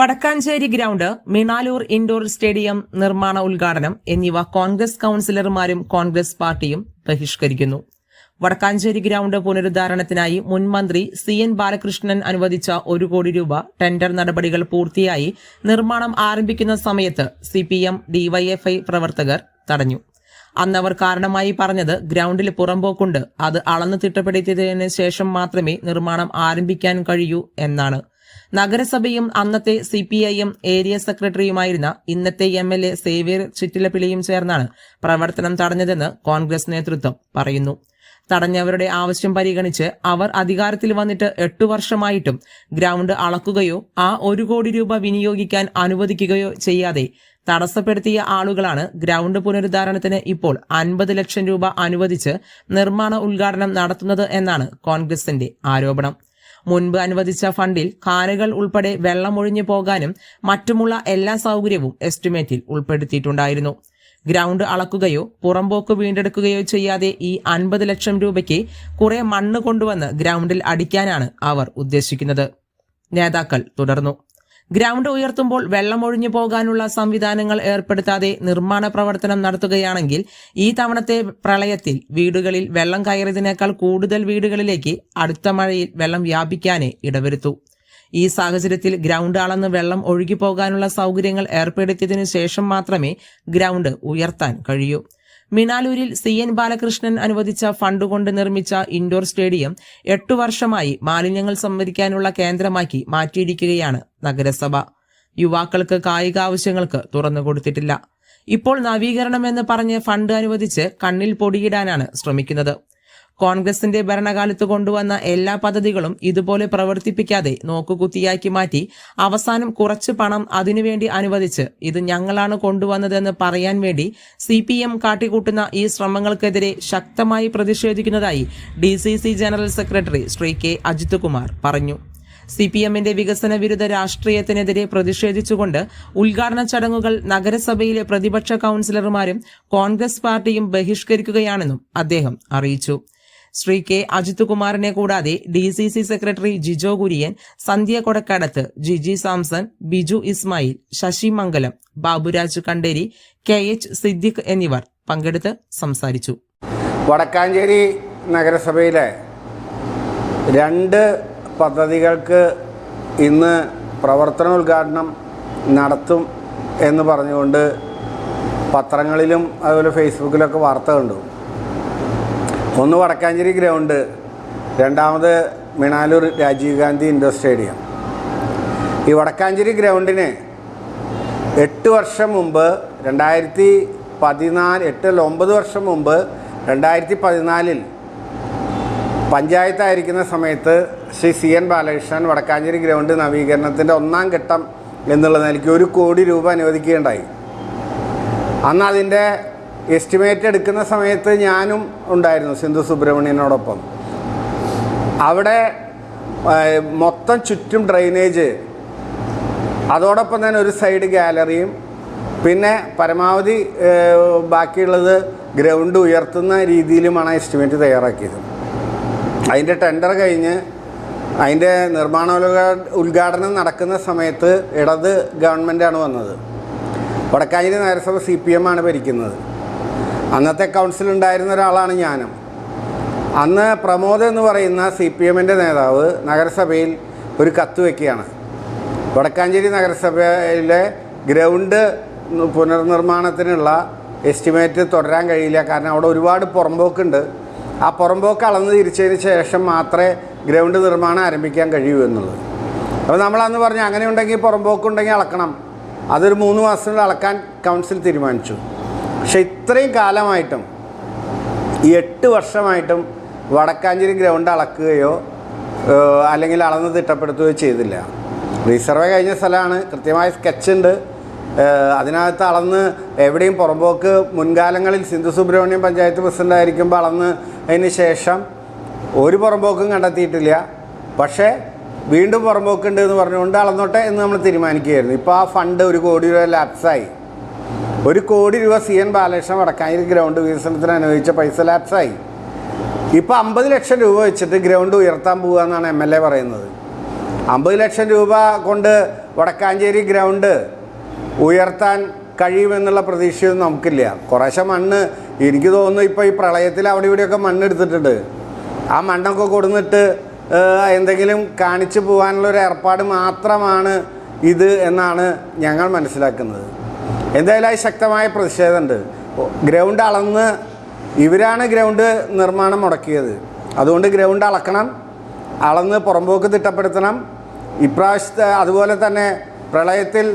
Vadakkanchery ground Minalur indoor stadium നിർമ്മാണ ഉദ്ഘാടനം എന്നിവ കോൺഗ്രസ് കൌൺസിലർമാരും കോൺഗ്രസ് പാർട്ടിയും ബഹിഷ്കരിക്കുന്നു. വടക്കാഞ്ചേരി ഗ്രൗണ്ട് പുനരുദ്ധാരണത്തിനായി മുൻ മന്ത്രി സി എൻ ബാലകൃഷ്ണൻ അനുവദിച്ച ഒരു കോടി രൂപ ടെൻഡർ നടപടികൾ പൂർത്തിയായി നിർമ്മാണം ആരംഭിക്കുന്ന സമയത്ത് സി പി എം ഡിവൈഎഫ്ഐ പ്രവർത്തകർ തടഞ്ഞു. അന്നവർ കാരണമായി പറഞ്ഞത് ഗ്രൗണ്ടിൽ പുറമ്പോക്കുണ്ട് അത് അളന്നു തിട്ടപ്പെടുത്തിയതിനു ശേഷം മാത്രമേ നിർമ്മാണം ആരംഭിക്കാൻ കഴിയൂ എന്നാണ്. നഗരസഭയും അന്നത്തെ സി പി ഐഎം ഏരിയ സെക്രട്ടറിയുമായിരുന്ന ഇന്നത്തെ എം എൽ എ സേവ്യർ ചുറ്റിലപ്പിളിയും ചേർന്നാണ് പ്രവർത്തനം തടഞ്ഞതെന്ന് കോൺഗ്രസ് നേതൃത്വം പറയുന്നു. തടഞ്ഞവരുടെ ആവശ്യം പരിഗണിച്ച് അവർ അധികാരത്തിൽ വന്നിട്ട് എട്ടു വർഷമായിട്ടും ഗ്രൗണ്ട് അളക്കുകയോ ആ ഒരു കോടി രൂപ വിനിയോഗിക്കാൻ അനുവദിക്കുകയോ ചെയ്യാതെ തടസ്സപ്പെടുത്തിയ ആളുകളാണ് ഗ്രൗണ്ട് പുനരുദ്ധാരണത്തിന് ഇപ്പോൾ അൻപത് ലക്ഷം രൂപ അനുവദിച്ച് നിർമ്മാണ ഉദ്ഘാടനം നടത്തുന്നത് എന്നാണ് കോൺഗ്രസിന്റെ ആരോപണം. മുൻപ് അനുവദിച്ച ഫണ്ടിൽ കാനുകൾ ഉൾപ്പെടെ വെള്ളമൊഴിഞ്ഞു പോകാനും മറ്റുമുള്ള എല്ലാ സൗകര്യവും എസ്റ്റിമേറ്റിൽ ഉൾപ്പെടുത്തിയിട്ടുണ്ടായിരുന്നു. ഗ്രൗണ്ട് അളക്കുകയോ പുറമ്പോക്ക് വീണ്ടെടുക്കുകയോ ചെയ്യാതെ ഈ അൻപത് ലക്ഷം രൂപയ്ക്ക് കുറെ മണ്ണ് കൊണ്ടുവന്ന് ഗ്രൗണ്ടിൽ അടിക്കാനാണ് അവർ ഉദ്ദേശിക്കുന്നത്. നേതാക്കൾ തുടർന്നു. ഗ്രൗണ്ട് ഉയർത്തുമ്പോൾ വെള്ളമൊഴിഞ്ഞു പോകാനുള്ള സംവിധാനങ്ങൾ ഏർപ്പെടുത്താതെ നിർമ്മാണ പ്രവർത്തനം നടത്തുകയാണെങ്കിൽ ഈ തവണത്തെ പ്രളയത്തിൽ വീടുകളിൽ വെള്ളം കയറിയതിനേക്കാൾ കൂടുതൽ വീടുകളിലേക്ക് അടുത്ത മഴയിൽ വെള്ളം വ്യാപിക്കാനേ ഇടവരുത്തു. ഈ സാഹചര്യത്തിൽ ഗ്രൗണ്ട് അളന്ന് വെള്ളം ഒഴുകി പോകാനുള്ള സൗകര്യങ്ങൾ ഏർപ്പെടുത്തിയതിനു ശേഷം മാത്രമേ ഗ്രൗണ്ട് ഉയർത്താൻ കഴിയൂ. മിണാലൂരിൽ സി എൻ ബാലകൃഷ്ണൻ അനുവദിച്ച ഫണ്ട് കൊണ്ട് നിർമ്മിച്ച ഇൻഡോർ സ്റ്റേഡിയം എട്ടു വർഷമായി മാലിന്യങ്ങൾ സംഭരിക്കാനുള്ള കേന്ദ്രമാക്കി മാറ്റിയിരിക്കുകയാണ് നഗരസഭ. യുവാക്കൾക്ക് കായിക ആവശ്യങ്ങൾക്ക് തുറന്നു കൊടുത്തിട്ടില്ല. ഇപ്പോൾ നവീകരണം എന്ന് പറഞ്ഞ് ഫണ്ട് അനുവദിച്ച് കണ്ണിൽ പൊടിയിടാനാണ് ശ്രമിക്കുന്നത്. കോൺഗ്രസിന്റെ ഭരണകാലത്ത് കൊണ്ടുവന്ന എല്ലാ പദ്ധതികളും ഇതുപോലെ പ്രവർത്തിപ്പിക്കാതെ നോക്കുകുത്തിയാക്കി മാറ്റി അവസാനം കുറച്ച് പണം അതിനുവേണ്ടി അനുവദിച്ച് ഇത് ഞങ്ങളാണ് കൊണ്ടുവന്നതെന്ന് പറയാൻ വേണ്ടി സി പി എം കാട്ടിക്കൂട്ടുന്ന ഈ ശ്രമങ്ങൾക്കെതിരെ ശക്തമായി പ്രതിഷേധിക്കുന്നതായി D C C general secretary Shri K Ajith Kumar പറഞ്ഞു. സി പി എമ്മിന്റെ വികസന വിരുദ്ധ രാഷ്ട്രീയത്തിനെതിരെ പ്രതിഷേധിച്ചുകൊണ്ട് ഉദ്ഘാടന ചടങ്ങുകൾ നഗരസഭയിലെ പ്രതിപക്ഷ കൌൺസിലർമാരും കോൺഗ്രസ് പാർട്ടിയും ബഹിഷ്കരിക്കുകയാണെന്നും അദ്ദേഹം അറിയിച്ചു. ശ്രീ കെ അജിത് കുമാറിനെ കൂടാതെ D C C secretary Jijo Kurian Sandhya Kodakkadath Jiji Samson Biju Ismail Sasi Mangalam Baburaj Kanderi K H Siddique എന്നിവർ പങ്കെടുത്ത് സംസാരിച്ചു. വടക്കാഞ്ചേരി നഗരസഭയിലെ രണ്ട് പദ്ധതികൾക്ക് ഇന്ന് പ്രവർത്തനോദ്ഘാടനം നടത്തും എന്ന് പറഞ്ഞുകൊണ്ട് പത്രങ്ങളിലും അതുപോലെ ഫേസ്ബുക്കിലൊക്കെ വാർത്ത കണ്ടു. ഒന്ന് വടക്കാഞ്ചേരി ഗ്രൗണ്ട് രണ്ടാമത് മിണാലൂർ രാജീവ് ഗാന്ധി ഇൻഡോർ സ്റ്റേഡിയം. ഈ വടക്കാഞ്ചേരി ഗ്രൗണ്ടിന് എട്ട് വർഷം മുമ്പ് രണ്ടായിരത്തി പതിനാല് എട്ട് അല്ല ഒമ്പത് വർഷം മുമ്പ് രണ്ടായിരത്തി പതിനാലിൽ പഞ്ചായത്തായിരിക്കുന്ന സമയത്ത് Shri C N Balakrishnan Vadakkanchery ground നവീകരണത്തിന്റെ ഒന്നാം ഘട്ടം എന്നുള്ള നിലയ്ക്ക് ഒരു കോടി രൂപ അനുവദിക്കുകയുണ്ടായി. അന്ന് അതിന്റെ എസ്റ്റിമേറ്റ് എടുക്കുന്ന സമയത്ത് ഞാനും ഉണ്ടായിരുന്നു സിന്ധു സുബ്രഹ്മണ്യനോടൊപ്പം. അവിടെ മൊത്തം ചുറ്റും ഡ്രെയിനേജ് അതോടൊപ്പം തന്നെ ഒരു സൈഡ് ഗാലറിയും. പിന്നെ പരമാവധി ബാക്കിയുള്ളത് ഗ്രൗണ്ട് ഉയർത്തുന്ന രീതിയിലുമാണ് എസ്റ്റിമേറ്റ് തയ്യാറാക്കിയത്. അതിന്റെ ടെൻഡർ കഴിഞ്ഞ് അതിന്റെ നിർമ്മാണ ഉദ്ഘാ- ഉദ്ഘാടനം നടക്കുന്ന സമയത്ത് ഇടത് ഗവൺമെന്റാണ് വന്നത്. വടക്കാഞ്ചേരി നഗരസഭ സി പി എം ആണ് ഭരിക്കുന്നത്. അന്നത്തെ കൗൺസിൽ ഉണ്ടായിരുന്ന ഒരാളാണ് ഞാനും. അന്ന് പ്രമോദ് എന്ന് പറയുന്ന സി പി എമ്മിന്റെ നേതാവ് നഗരസഭയിൽ ഒരു കത്ത് വയ്ക്കുകയാണ് വടക്കാഞ്ചേരി നഗരസഭയിലെ ഗ്രൗണ്ട് പുനർനിർമ്മാണത്തിനുള്ള എസ്റ്റിമേറ്റ് തുടരാൻ കഴിയില്ല. കാരണം അവിടെ ഒരുപാട് പുറമ്പോക്കുണ്ട് ആ പുറമ്പോക്ക് അളന്ന് തിരിച്ചതിന് ശേഷം മാത്രമേ ഗ്രൗണ്ട് നിർമ്മാണം ആരംഭിക്കാൻ കഴിയൂ എന്നുള്ളത്. അപ്പോൾ നമ്മളന്ന് പറഞ്ഞു അങ്ങനെ ഉണ്ടെങ്കിൽ പുറമ്പോക്കുണ്ടെങ്കിൽ അളക്കണം. അതൊരു മൂന്ന് മാസത്തിനുള്ളിൽ അളക്കാൻ കൗൺസിൽ തീരുമാനിച്ചു. പക്ഷേ ഇത്രയും കാലമായിട്ടും ഈ എട്ട് വർഷമായിട്ടും വടക്കാഞ്ചേരി ഗ്രൗണ്ട് അളക്കുകയോ അല്ലെങ്കിൽ അളന്ന് തിട്ടപ്പെടുത്തുകയോ ചെയ്തില്ല. റിസർവേ കഴിഞ്ഞ സ്ഥലമാണ് കൃത്യമായ സ്കെച്ച് ഉണ്ട്. ഏഹ്, അതിനകത്ത് അളന്ന് എവിടെയും പുറമ്പോക്ക് മുൻകാലങ്ങളിൽ സിന്ധു സുബ്രഹ്മണ്യം പഞ്ചായത്ത് പ്രസിഡന്റ് ആയിരിക്കുമ്പോൾ അളന്ന് അതിന് ശേഷം ഒരു പുറമ്പോക്കും കണ്ടെത്തിയിട്ടില്ല. പക്ഷേ വീണ്ടും പുറമ്പോക്കുണ്ട് എന്ന് പറഞ്ഞുകൊണ്ട് അളന്നോട്ടെ എന്ന് നമ്മൾ തീരുമാനിക്കുകയായിരുന്നു. ഇപ്പോൾ ആ ഫണ്ട് ഒരു കോടി രൂപ ലാപ്സായി ഒരു കോടി രൂപ C N Balakrishnan Vadakkanchery ground വികസനത്തിന് അനുവദിച്ച പൈസ ലാപ്സായി ഇപ്പോൾ അമ്പത് ലക്ഷം രൂപ വെച്ചിട്ട് ഗ്രൗണ്ട് ഉയർത്താൻ പോകുക എന്നാണ് എം എൽ എ പറയുന്നത്. അമ്പത് ലക്ഷം രൂപ കൊണ്ട് വടക്കാഞ്ചേരി ഗ്രൗണ്ട് ഉയർത്താൻ കഴിയുമെന്നുള്ള പ്രതീക്ഷയൊന്നും നമുക്കില്ല. കുറേശ്ശെ മണ്ണ് എനിക്ക് തോന്നുന്നു ഇപ്പോൾ ഈ പ്രളയത്തിൽ അവിടെ ഇവിടെയൊക്കെ മണ്ണ് എടുത്തിട്ടുണ്ട് ആ മണ്ണൊക്കെ കൊടുന്നിട്ട് എന്തെങ്കിലും കാണിച്ചു പോകാനുള്ള ഒരു ഏർപ്പാട് മാത്രമാണ് ഇത് എന്നാണ് ഞങ്ങൾ മനസ്സിലാക്കുന്നത്. എന്തായാലും അത് ശക്തമായ പ്രതിഷേധമുണ്ട്. ഗ്രൗണ്ട് അളന്ന് ഇവരാണ് ഗ്രൗണ്ട് നിർമ്മാണം മുടക്കിയത്. അതുകൊണ്ട് ഗ്രൗണ്ട് അളക്കണം അളന്ന് പുറമ്പോക്ക് തിട്ടപ്പെടുത്തണം. ഇപ്രാവശ്യത്തെ അതുപോലെ തന്നെ പ്രളയത്തിൽ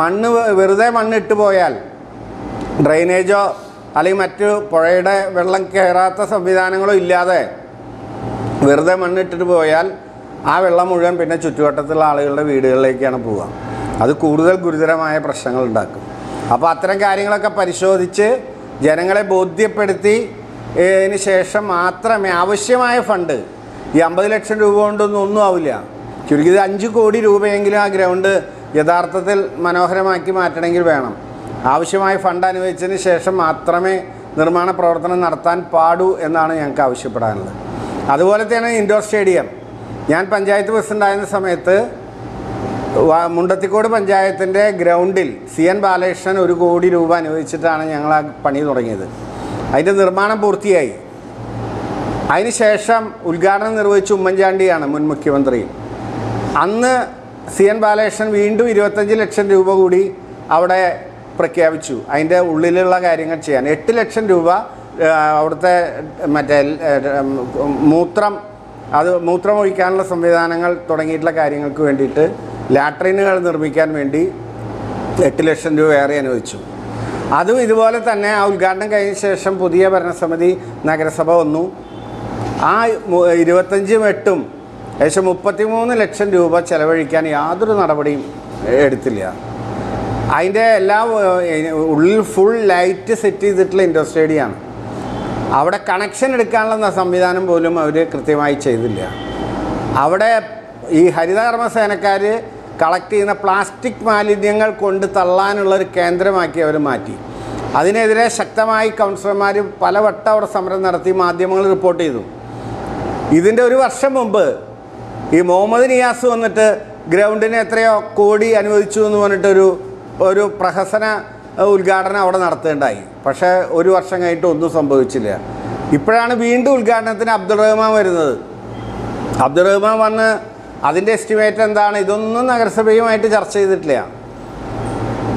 മണ്ണ് വെറുതെ മണ്ണിട്ട് പോയാൽ ഡ്രെയിനേജോ അല്ലെങ്കിൽ മറ്റു പുഴയുടെ വെള്ളം കയറാത്ത സംവിധാനങ്ങളോ ഇല്ലാതെ വെറുതെ മണ്ണിട്ടിട്ട് പോയാൽ ആ വെള്ളം മുഴുവൻ പിന്നെ ചുറ്റുവട്ടത്തുള്ള ആളുകളുടെ വീടുകളിലേക്കാണ് പോവുക. അത് കൂടുതൽ ഗുരുതരമായ പ്രശ്നങ്ങൾ ഉണ്ടാക്കും. അപ്പോൾ അത്തരം കാര്യങ്ങളൊക്കെ പരിശോധിച്ച് ജനങ്ങളെ ബോധ്യപ്പെടുത്തി ഇതിന് ശേഷം മാത്രമേ ആവശ്യമായ ഫണ്ട് ഈ അമ്പത് ലക്ഷം രൂപ കൊണ്ടൊന്നും ഒന്നും ആവില്ല. ചുരുക്കിയത് അഞ്ച് കോടി രൂപയെങ്കിലും ആ ഗ്രൗണ്ട് യഥാർത്ഥത്തിൽ മനോഹരമാക്കി മാറ്റണമെങ്കിൽ വേണം. ആവശ്യമായ ഫണ്ട് അനുവദിച്ചതിന് ശേഷം മാത്രമേ നിർമ്മാണ പ്രവർത്തനം നടത്താൻ പാടൂ എന്നാണ് ഞങ്ങൾക്ക് ആവശ്യപ്പെടാനുള്ളത്. അതുപോലെ തന്നെ ഇൻഡോർ സ്റ്റേഡിയം. ഞാൻ പഞ്ചായത്ത് പ്രസിഡന്റായിരുന്ന സമയത്ത് മുണ്ടത്തിക്കോട് പഞ്ചായത്തിന്റെ ഗ്രൗണ്ടിൽ സി എൻ ബാലകൃഷ്ണൻ ഒരു കോടി രൂപ അനുവദിച്ചിട്ടാണ് ഞങ്ങൾ ആ പണി തുടങ്ങിയത്. അതിന്റെ നിർമ്മാണം പൂർത്തിയായി. അതിനുശേഷം ഉദ്ഘാടനം നിർവഹിച്ച ഉമ്മൻചാണ്ടിയാണ് മുൻ മുഖ്യമന്ത്രി. അന്ന് സി എൻ ബാലകൃഷ്ണൻ വീണ്ടും ഇരുപത്തഞ്ച് ലക്ഷം രൂപ കൂടി അവിടെ പ്രഖ്യാപിച്ചു. അതിന്റെ ഉള്ളിലുള്ള കാര്യങ്ങൾ ചെയ്യാൻ. എട്ട് ലക്ഷം രൂപ അവിടുത്തെ മറ്റേ മൂത്രം അത് മൂത്രമൊഴിക്കാനുള്ള സംവിധാനങ്ങൾ തുടങ്ങിയിട്ടുള്ള കാര്യങ്ങൾക്ക് വേണ്ടിയിട്ട് ലാട്രിനുകൾ നിർമ്മിക്കാൻ വേണ്ടി എട്ട് ലക്ഷം രൂപ ഏറെ അനുവദിച്ചു. അതും ഇതുപോലെ തന്നെ ആ ഉദ്ഘാടനം കഴിഞ്ഞ ശേഷം പുതിയ ഭരണസമിതി നഗരസഭ വന്നു. ആ ഇരുപത്തഞ്ചും എട്ടും ഏകദേശം മുപ്പത്തിമൂന്ന് ലക്ഷം രൂപ ചെലവഴിക്കാൻ യാതൊരു നടപടിയും എടുത്തില്ല. അതിന്റെ എല്ലാ ഉള്ളിൽ ഫുൾ ലൈറ്റ് സെറ്റ് ചെയ്തിട്ടുള്ള സ്റ്റേഡിയമാണ് അവിടെ കണക്ഷൻ എടുക്കാനുള്ള സംവിധാനം പോലും അവർ കൃത്യമായി ചെയ്തില്ല. അവിടെ ഈ ഹരിതകർമ്മസേനക്കാർ കളക്ട് ചെയ്യുന്ന പ്ലാസ്റ്റിക് മാലിന്യങ്ങൾ കൊണ്ട് തള്ളാനുള്ള ഒരു കേന്ദ്രമാക്കി അവർ മാറ്റി. അതിനെതിരെ ശക്തമായി കൗൺസിലർമാർ പലവട്ടം അവിടെ സമരം നടത്തി മാധ്യമങ്ങൾ റിപ്പോർട്ട് ചെയ്തു. ഇതിന്റെ ഒരു വർഷം മുമ്പ് ഈ മുഹമ്മദ് നിയാസ് വന്നിട്ട് ഗ്രൗണ്ടിന് എത്രയോ കോടി അനുവദിച്ചു എന്ന് പറഞ്ഞിട്ടൊരു ഒരു പ്രഹസന ഉദ്ഘാടനം അവിടെ നടത്തേണ്ടായി പക്ഷേ ഒരു വർഷം കഴിഞ്ഞിട്ട് ഒന്നും സംഭവിച്ചില്ല. ഇപ്പോഴാണ് വീണ്ടും ഉദ്ഘാടനത്തിന് അബ്ദുൾ റഹ്മാൻ വരുന്നത്. അബ്ദുൾ റഹ്മാൻ വന്ന് അതിന്റെ എസ്റ്റിമേറ്റ് എന്താണ്? ഇതൊന്നും നഗരസഭയുമായിട്ട് ചർച്ച ചെയ്തിട്ടില്ല.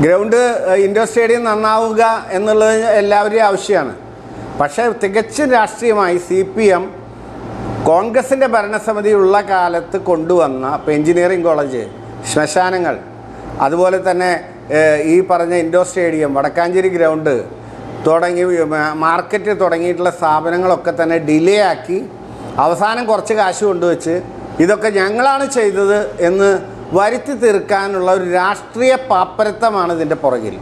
ഗ്രൗണ്ട് ഇൻഡോർ സ്റ്റേഡിയം നന്നാവുക എന്നുള്ളത് എല്ലാവരുടെയും ആവശ്യമാണ്. പക്ഷേ തികച്ചും രാഷ്ട്രീയമായി സി പി എം കോൺഗ്രസിന്റെ ഭരണസമിതി ഉള്ള കാലത്ത് കൊണ്ടുവന്ന ഇപ്പോൾ എഞ്ചിനീയറിംഗ് കോളേജ് ശ്മശാനങ്ങൾ അതുപോലെ തന്നെ ഈ പറഞ്ഞ ഇൻഡോർ സ്റ്റേഡിയം വടക്കാഞ്ചേരി ഗ്രൗണ്ട് തുടങ്ങി മാർക്കറ്റ് തുടങ്ങിയിട്ടുള്ള സ്ഥാപനങ്ങളൊക്കെ തന്നെ ഡിലേ ആക്കി അവസാനം കുറച്ച് കാശ് കൊണ്ടുവച്ച് ഇതൊക്കെ ഞങ്ങളാണ് ചെയ്തത് എന്ന് വരുത്തി തീർക്കാനുള്ള ഒരു രാഷ്ട്രീയ പാപ്പരത്വമാണ് ഇതിന്റെ പുറകിൽ.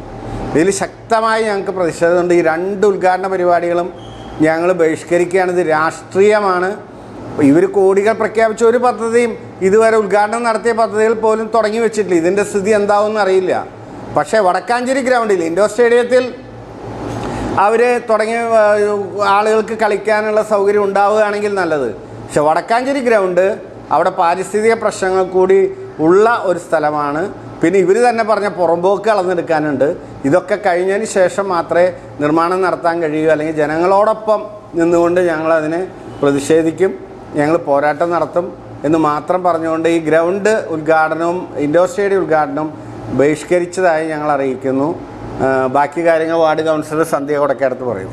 ഇതിൽ ശക്തമായി ഞങ്ങൾക്ക് പ്രതിഷേധമുണ്ട്. ഈ രണ്ട് ഉദ്ഘാടന പരിപാടികളും ഞങ്ങൾ ബഹിഷ്കരിക്കുകയാണ്. ഇത് രാഷ്ട്രീയമാണ്. ഇവർ കോടികൾ പ്രഖ്യാപിച്ച ഒരു പദ്ധതിയും ഇതുവരെ ഉദ്ഘാടനം നടത്തിയ പദ്ധതികൾ പോലും തുടങ്ങി വെച്ചിട്ടില്ല. ഇതിന്റെ സ്ഥിതി എന്താവുമെന്ന് അറിയില്ല. പക്ഷേ വടക്കാഞ്ചേരി ഗ്രൗണ്ടിൽ ഇൻഡോർ സ്റ്റേഡിയത്തിൽ അവർ തുടങ്ങി ആളുകൾക്ക് കളിക്കാനുള്ള സൗകര്യം ഉണ്ടാവുകയാണെങ്കിൽ നല്ലത്. പക്ഷെ വടക്കാഞ്ചേരി ഗ്രൗണ്ട് അവിടെ പാരിസ്ഥിതിക പ്രശ്നങ്ങൾ കൂടി ഉള്ള ഒരു സ്ഥലമാണ്. പിന്നെ ഇവർ തന്നെ പറഞ്ഞ പുറമ്പോക്ക് അളന്നെടുക്കാനുണ്ട്. ഇതൊക്കെ കഴിഞ്ഞതിന് ശേഷം മാത്രമേ നിർമ്മാണം നടത്താൻ കഴിയൂ. അല്ലെങ്കിൽ ജനങ്ങളോടൊപ്പം നിന്നുകൊണ്ട് ഞങ്ങളതിനെ പ്രതിഷേധിക്കും ഞങ്ങൾ പോരാട്ടം നടത്തും എന്ന് മാത്രം പറഞ്ഞുകൊണ്ട് ഈ ഗ്രൗണ്ട് ഉദ്ഘാടനവും ഇൻഡോർ സ്റ്റേഡിയം ഉദ്ഘാടനവും ബഹിഷ്കരിച്ചതായി ഞങ്ങൾ അറിയിക്കുന്നു. ബാക്കി കാര്യങ്ങൾ വാർഡ് കൗൺസിലർ സന്ധ്യ കൊടക്കടുത്ത് പറയും.